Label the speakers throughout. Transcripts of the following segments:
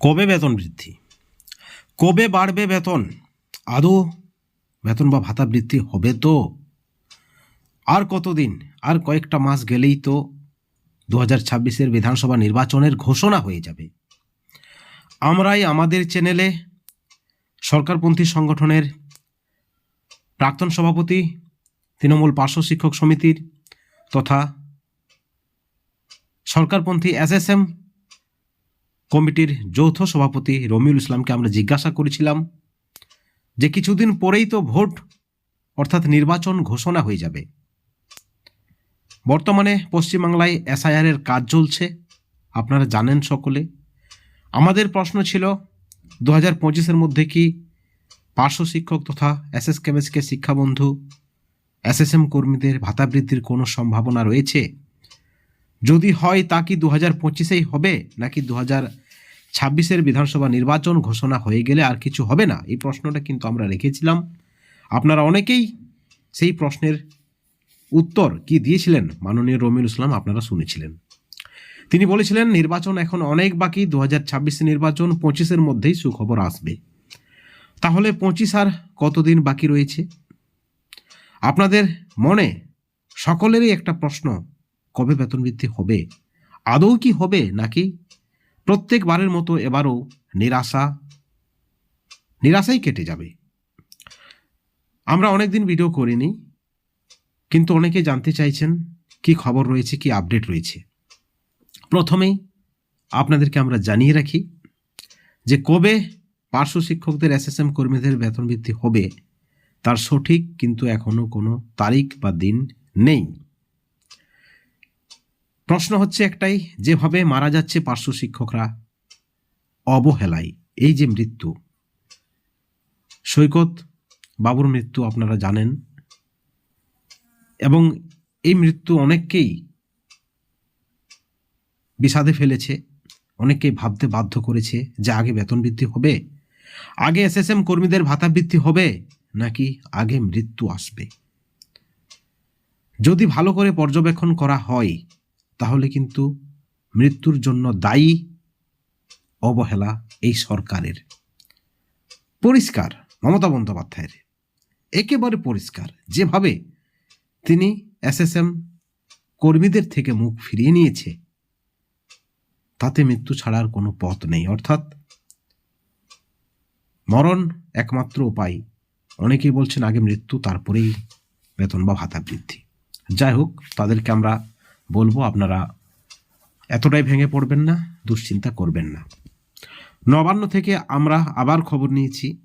Speaker 1: কবে বেতন বৃদ্ধি? কবে বাড়বে বেতন? আদৌ বেতন বা ভাতা বৃদ্ধি হবে তো? আর কতদিন? আর কয়েকটা মাস গেলেই তো দু হাজার ছাব্বিশের বিধানসভা নির্বাচনের ঘোষণা হয়ে যাবে। আমরাই আমাদের চ্যানেলে সরকারপন্থী সংগঠনের প্রাক্তন সভাপতি, তৃণমূল পার্শ্ব শিক্ষক সমিতির তথা সরকারপন্থী এসএসএম কমিটির যৌথ সভাপতি রমিউল ইসলামকে আমরা জিজ্ঞাসা করেছিলাম যে কিছুদিন পরেই তো ভোট, অর্থাৎ নির্বাচন ঘোষণা হয়ে যাবে। বর্তমানে পশ্চিমবাংলায় এসআইআরের কাজ চলছে, আপনারা জানেন সকলে। আমাদের প্রশ্ন ছিল দু হাজার পঁচিশের মধ্যে কি পার্শ্ব শিক্ষক তথা এসএস কেমেসকে শিক্ষাবন্ধু এস এস এম কর্মীদের ভাতা বৃদ্ধির কোনো সম্ভাবনা রয়েছে? যদি হয় তা কি দু হাজার পঁচিশেই হবে, নাকি দু হাজার ছাব্বিশের বিধানসভা নির্বাচন ঘোষণা হয়ে গেলে আর কিছু হবে না। এই প্রশ্নটা কিন্তু আমরা রেখেছিলাম। আপনারা অনেকেই সেই প্রশ্নের উত্তর কি দিয়েছিলেন? মাননীয় রমিল ইসলাম, আপনারা শুনেছিলেন। তিনি বলেছিলেন, নির্বাচন এখন অনেক বাকি দু হাজার নির্বাচন পঁচিশের মধ্যেই সুখবর আসবে। তাহলে পঁচিশ আর কতদিন বাকি রয়েছে? আপনাদের মনে সকলেরই একটা প্রশ্ন, কবে বেতন বৃদ্ধি হবে? আদৌ কি হবে নাকি প্রত্যেকবারের মতো এবারও নিরাশা, নিরাশাই কেটে যাবে। আমরা অনেকদিন ভিডিও করিনি, কিন্তু অনেকে জানতে চাইছেন কি খবর রয়েছে, কি আপডেট রয়েছে। প্রথমেই আপনাদেরকে আমরা জানিয়ে রাখি যে কবে পার্শ্ব শিক্ষকদের এসএসএম কর্মীদের বেতন বৃদ্ধি হবে, তার সঠিক কিন্তু এখনও কোনো তারিখ বা দিন নেই। প্রশ্ন হচ্ছে একটাই, যেভাবে মারা যাচ্ছে পার্শ্ব শিক্ষকরা, অবহেলায়, এই যে মৃত্যু। সৈকত বাবুর মৃত্যু আপনারা জানেন, এবং এই মৃত্যু অনেককেই বিষাদে ফেলেছে, অনেককেই ভাবতে বাধ্য করেছে যে আগে বেতন বৃদ্ধি হবে, আগে এসএসএম কর্মীদের ভাতা বৃদ্ধি হবে, নাকি আগে মৃত্যু আসবে। যদি ভালো করে পর্যবেক্ষণ করা হয় তাহলে কিন্তু মৃত্যুর জন্য দায়ী অবহেলা এই সরকারের। পরিষ্কার, মমতা বন্দ্যোপাধ্যায়ের। একেবারে পরিষ্কার। যেভাবে তিনি এসএসএম কর্মীদের থেকে মুখ ফিরিয়ে নিয়েছে, তাতে মৃত্যু ছাড়ার কোনো পথ নেই। অর্থাৎ মরণ একমাত্র উপায়। অনেকেই বলছেন, আগে মৃত্যু, তারপরেই বেতন বা ভাতা বৃদ্ধি। যাই হোক, তাদেরকে আমরা বলব, আপনারা এতটাই ভেঙে পড়বেন না, দুশ্চিন্তা করবেন না। নবান্ন থেকে আমরা আবার খবর নিয়েছি।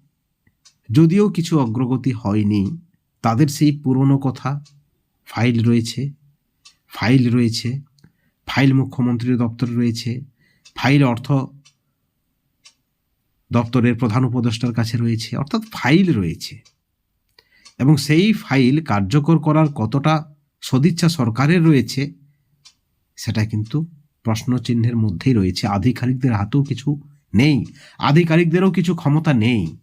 Speaker 1: যদিও কিছু অগ্রগতি হয়নি, তাদের সেই পুরনো কথা, ফাইল রয়েছে ফাইল রয়েছে, ফাইল মুখ্যমন্ত্রীর দপ্তর রয়েছে, ফাইল অর্থ দপ্তরের প্রধান উপদেষ্টার কাছে রয়েছে, অর্থাৎ ফাইল রয়েছে। এবং সেই ফাইল কার্যকর করার কতটা সদিচ্ছা সরকারের রয়েছে সেটা কিন্তু প্রশ্নচিহ্নের মধ্যেই রয়েছে। আধিকারিকদের হাতেও কিছু নেই। আধিকারিকদেরও কিছু ক্ষমতা নেই।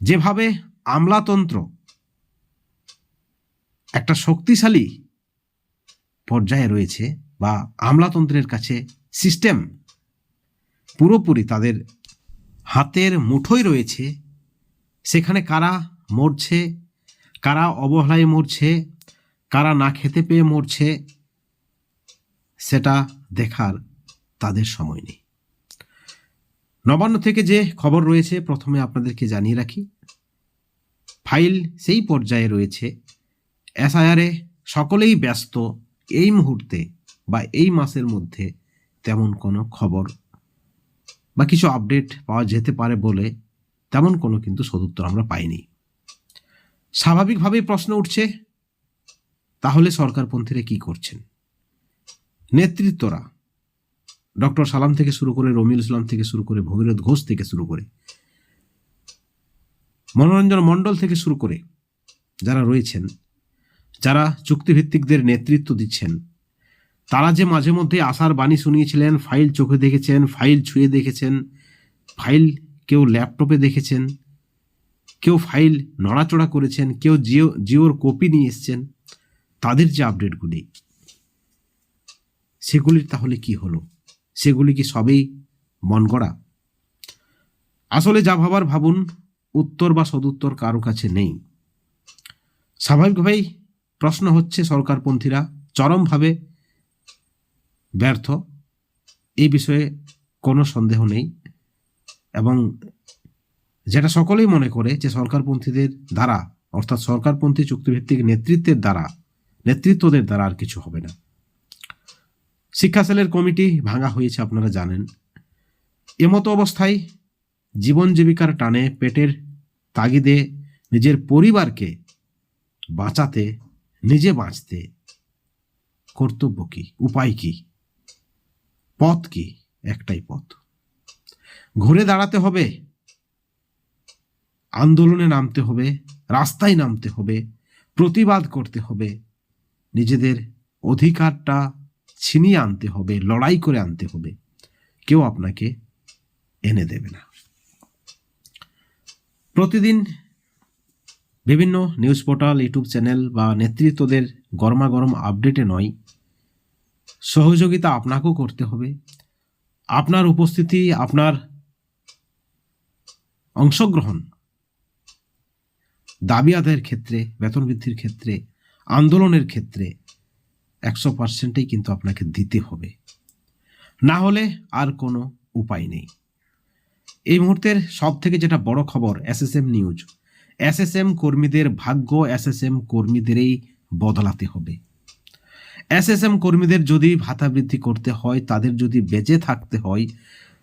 Speaker 1: যেভাবে আমলাতন্ত্র একটা শক্তিশালী পর্যায়ে রয়েছে বা আমলাতন্ত্রের কাছে সিস্টেম পুরোপুরি তাদের হাতের মুঠোয় রয়েছে, সেখানে কারা মরছে, কারা অবহেলায় মরছে, কারা না খেতে পেয়ে মরছে সেটা দেখার তাদের সময় নেই। নবান্ন থেকে যে খবর রয়েছে, প্রথমে আপনাদেরকে জানিয়ে রাখি, ফাইল সেই পর্যায়ে রয়েছে। এসআইআরে সকলেই ব্যস্ত এই মুহূর্তে বা এই মাসের মধ্যে তেমন কোনো খবর বা কিছু আপডেট পাওয়া যেতে পারে বলে তেমন কোনো কিন্তু সদুত্তর আমরা পাইনি। স্বাভাবিকভাবেই প্রশ্ন উঠছে, তাহলে সরকারপন্থীরা কি করছেন? নেতৃত্বরা, ডক্টর সালাম থেকে শুরু করে রমিউল ইসলাম থেকে শুরু করে ভগীরথ ঘোষ থেকে শুরু করে, মনোরঞ্জন মণ্ডল থেকে শুরু করে যারা রয়েছেন, যারা চুক্তিভিত্তিকদের নেতৃত্ব দিচ্ছেন, তারা যে মাঝে মধ্যে আশার বাণী শুনিয়েছিলেন, ফাইল চোখে দেখেছেন, ফাইল ছুঁয়ে দেখেছেন, ফাইল কেউ ল্যাপটপে দেখেছেন, কেউ ফাইল নড়াচড়া করেছেন, কেউ জিও, জিওর কপি নিয়ে এসছেন, তাদের যে আপডেটগুলি সেগুলির তাহলে কি হলো? সেগুলি কি সবেই মন গড়া? আসলে যা ভাবার ভাবুন, উত্তর বা সদুত্তর কারও কাছে নেই। স্বাভাবিকভাবেই প্রশ্ন হচ্ছে সরকারপন্থীরা চরমভাবে ব্যর্থ। এই বিষয়ে কোনো সন্দেহ নেই এবং যেটা সকলেই মনে করে যে সরকারপন্থীদের দ্বারা, অর্থাৎ সরকারপন্থী চুক্তিভিত্তিক নেতৃত্বের দ্বারা, নেতৃত্বদের দ্বারা আর কিছু হবে না। শিক্ষা সেলের কমিটি ভাঙা হয়েছে, আপনারা জানেন। এমতো অবস্থায় জীবন জীবিকার টানে পেটের তাগিদে নিজের পরিবারকে বাঁচাতে, নিজে বাঁচতে কর্তব্য কি, উপায় কি, পথ কি, একটাই পথ। ঘুরে দাঁড়াতে হবে, আন্দোলনে নামতে হবে, রাস্তায় নামতে হবে, প্রতিবাদ করতে হবে, নিজেদের অধিকারটা ছিনিয়ে আনতে হবে, লড়াই করে আনতে হবে। কেউ আপনাকে এনে দেবে না। প্রতিদিন বিভিন্ন নিউজ পোর্টাল, ইউটিউব চ্যানেল বা নেতৃত্বদের গরমাগরম আপডেটে নয়, সহযোগিতা আপনাকেও করতে হবে। আপনার উপস্থিতি, আপনার অংশগ্রহণ, দাবি আদায়ের ক্ষেত্রে, বেতন বৃদ্ধির ক্ষেত্রে, আন্দোলনের ক্ষেত্রে একশো পার্সেন্টেই কিন্তু আপনাকে দিতে হবে। না হলে আর কোনো উপায় নেই। এই মুহূর্তের সব থেকে যেটা বড় খবর এসএসএম নিউজ। এসএসএম কর্মীদের ভাগ্য এসএসএম কর্মীদেরই বদলাতে হবে। এসএসএম কর্মীদের যদি ভাতা বৃদ্ধি করতে হয়, তাদের যদি বেঁচে থাকতে হয়,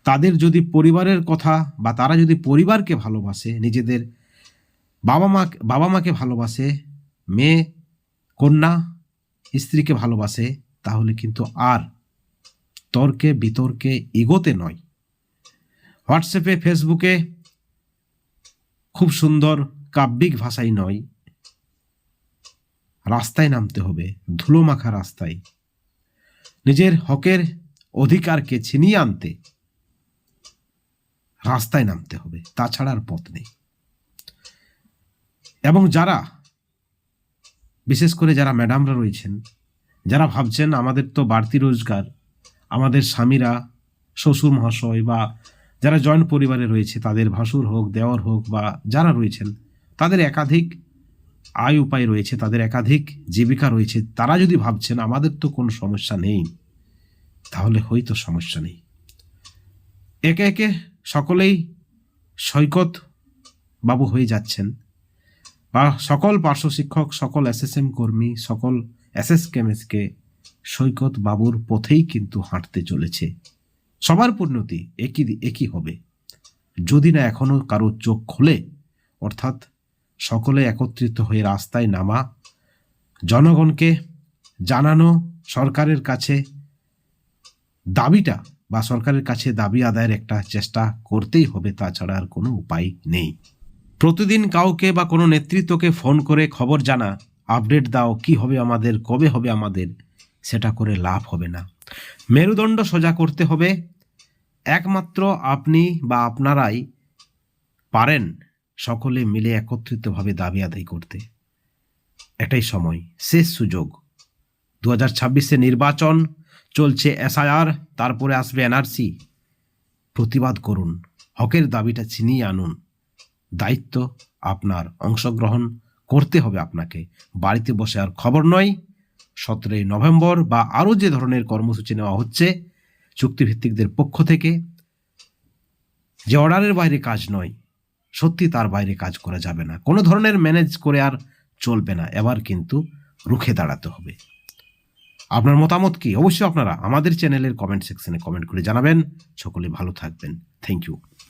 Speaker 1: তাদের যদি পরিবারের কথা বা তারা যদি পরিবারকে ভালোবাসে, নিজেদের বাবা মা বাবা মাকে ভালোবাসে, মেয়ে, কন্যা স্ত্রীকে ভালোবাসে, তাহলে কিন্তু আর তর্কে বিতর্কে এগোতে নয়। হোয়াটসঅ্যাপে, ফেসবুকে খুব সুন্দর কাব্যিক ভাষাই নয়। রাস্তায় নামতে হবে ধুলো মাখা রাস্তায়। নিজের হকের অধিকারকে ছিনিয়ে আনতে রাস্তায় নামতে হবে, তাছাড়া আর পথ নেই। এবং যারা বিশেষ করে যারা ম্যাডামরা রয়েছেন, যারা ভাবছেন আমাদের তো বাড়তি রোজগার, আমাদের স্বামীরা, শ্বশুর মহাশয় বা যারা জয়েন্ট পরিবারে রয়েছে, তাদের ভাসুর হোক দেওয়ার হোক বা যারা রয়েছেন, তাদের একাধিক আয় উপায় রয়েছে, তাদের একাধিক জীবিকা রয়েছে, তারা যদি ভাবছেন আমাদের তো কোনো সমস্যা নেই, তাহলে হয়তো সমস্যা নেই। একে একে সকলেই সৈকত বাবু হয়ে যাচ্ছেন। সকল পার্শ্ব শিক্ষক, সকল এসএসএম কর্মী, সকল এসএস কেমএসকে সৈকত বাবুর পথেই কিন্তু হাঁটতে চলেছে। সবার পরিণতি একই একই হবে। যদি না এখনও কারও চোখ খোলে, অর্থাৎ সকলে একত্রিত হয়ে রাস্তায় নামা, জনগণকে জানানো, সরকারের কাছে দাবিটা বা সরকারের কাছে দাবি আদায়ের একটা চেষ্টা করতেই হবে, তাছাড়া আর কোনো উপায় নেই। প্রতিদিন কাউকে বা কোনো নেতৃত্বকে ফোন করে খবর জানা, আপডেট দাও, কি হবে আমাদের, কবে হবে আমাদের, সেটা করে লাভ হবে না। মেরুদণ্ড সোজা করতে হবে। একমাত্র আপনি বা আপনারাই পারেন সকলে মিলে একত্রিতভাবে দাবি আদায় করতে। এটাই সময়, শেষ সুযোগ। দু হাজার ছাব্বিশে নির্বাচন চলছে এসআইআর, তারপরে আসবে এনআরসি। প্রতিবাদ করুন, হকের দাবিটা ছিনিয়ে আনুন। দায়িত্ব আপনার অংশগ্রহণ করতে হবে আপনাকে। বাড়িতে বসে আর খবর নয়। সতেরোই নভেম্বর বা আরও যে ধরনের কর্মসূচি নেওয়া হচ্ছে, চুক্তিভিত্তিকদের পক্ষ থেকে যে অর্ডারের বাইরে কাজ নয়, সত্যি তার বাইরে কাজ করা যাবে না। কোনো ধরনের ম্যানেজ করে আর চলবে না। এবার কিন্তু রুখে দাঁড়াতে হবে। আপনার মতামত কি? অবশ্যই আপনারা আমাদের চ্যানেলের কমেন্ট সেকশনে কমেন্ট করে জানাবেন। সকলে ভালো থাকবেন। Thank you.